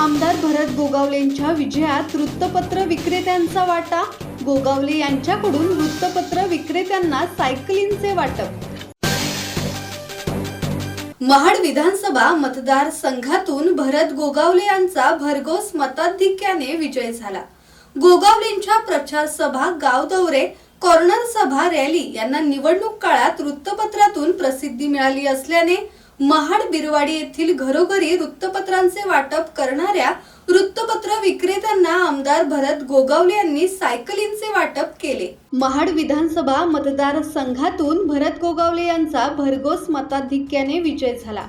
आमदार भरत गोगावलेंच्या विजयात वृत्तपत्र विक्रेत्यांचा वाटा. गोगावले यांच्याकडून वृत्तपत्र विक्रेत्यांना सायकलींचे वाटप. महाड विधानसभा मतदारसंघातून भरत गोगावले यांचा भरघोस मताधिक्याने विजय झाला. गोगावलेंच्या प्रचार सभा गाव दौरे कॉर्नर सभा रॅली यांना निवडणूक काळात वृत्तपत्रातून प्रसिद्धी मिळाली असल्याने महाड बिरवाडी येथील घरोघरी वृत्तपत्रांचे वाटप करणाऱ्या वृत्तपत्र विक्रेत्यांना आमदार भरत गोगावले यांनी सायकलींचे वाटप केले. महाड विधानसभा मतदारसंघातून भरत गोगावले यांचा भरघोस मताधिक्याने विजय झाला.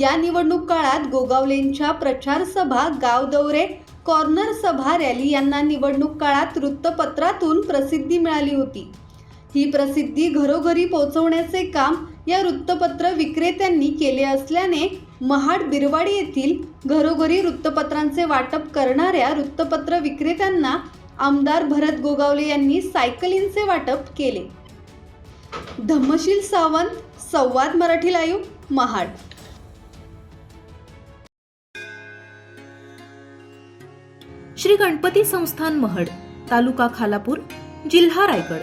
या निवडणूक काळात गोगावलेंच्या प्रचार सभा गाव दौरे कॉर्नर सभा रॅली यांना निवडणूक काळात वृत्तपत्रातून प्रसिद्धी मिळाली होती. ही प्रसिद्धी घरोघरी पोहोचवण्याचे काम या वृत्तपत्र विक्रेत्यांनी केले असल्याने महाड बिरवाडी येथील घरोघरी वृत्तपत्रांचे वाटप करणाऱ्या वृत्तपत्र विक्रेत्यांना आमदार भरत गोगावले यांनी सायकलींचे वाटप केले. धम्मशील सावंत संवाद मराठी लाईव्ह महाड. श्री गणपती संस्थान महड तालुका खालापूर जिल्हा रायगड.